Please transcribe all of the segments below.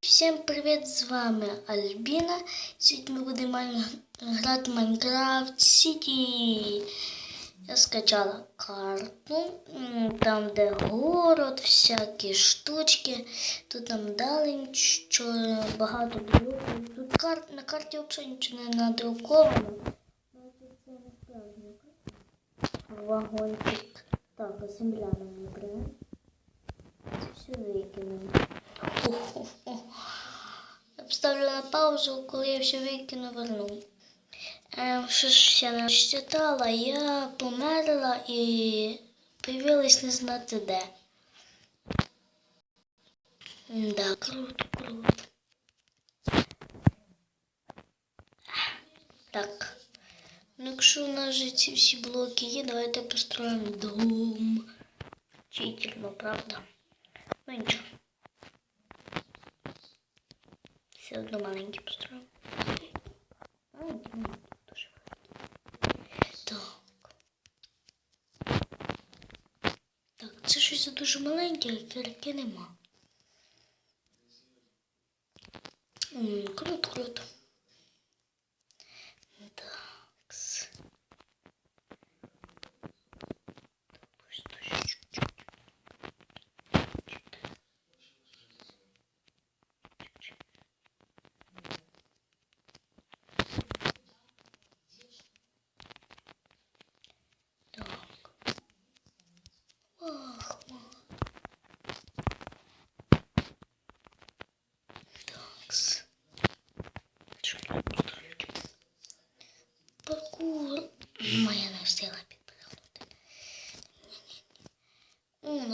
Всім привіт! З вами Альбіна. Сьогодні ми будемо грати в Майнкрафт Сіті. Я скачала карту, там де город, всякі штучки. Тут нам дали багато блоків. Тут кар... на карті взагалі нічого не надруковано. Вагончик. Так, земля нам не. Це все викинемо. Я поставлю на паузу, коли я все викину, верну. Е, що ж я не читала, я померла і появилась не знати де. Да, круто, круто. Так. Ну, якщо у нас же ці всі блоки є, давайте построїмо дом. Вчительно, правда? Ну нічого. Все одно маленький построїмо. Маленький, ну, дуже. Так. Так, це щось дуже маленьке, кірки нема. Круто, круто.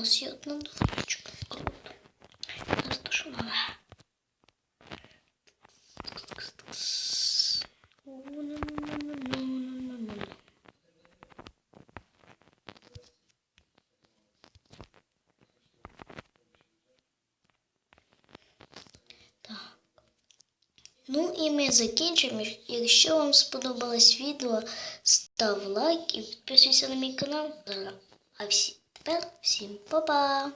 нас є одна дзвоничка. Нас дуже мало. Ну и мы закінчимо. Если вам сподобалось видео, ставь лайк и подписывайся на мой канал. А всі. Тепер всім па-па!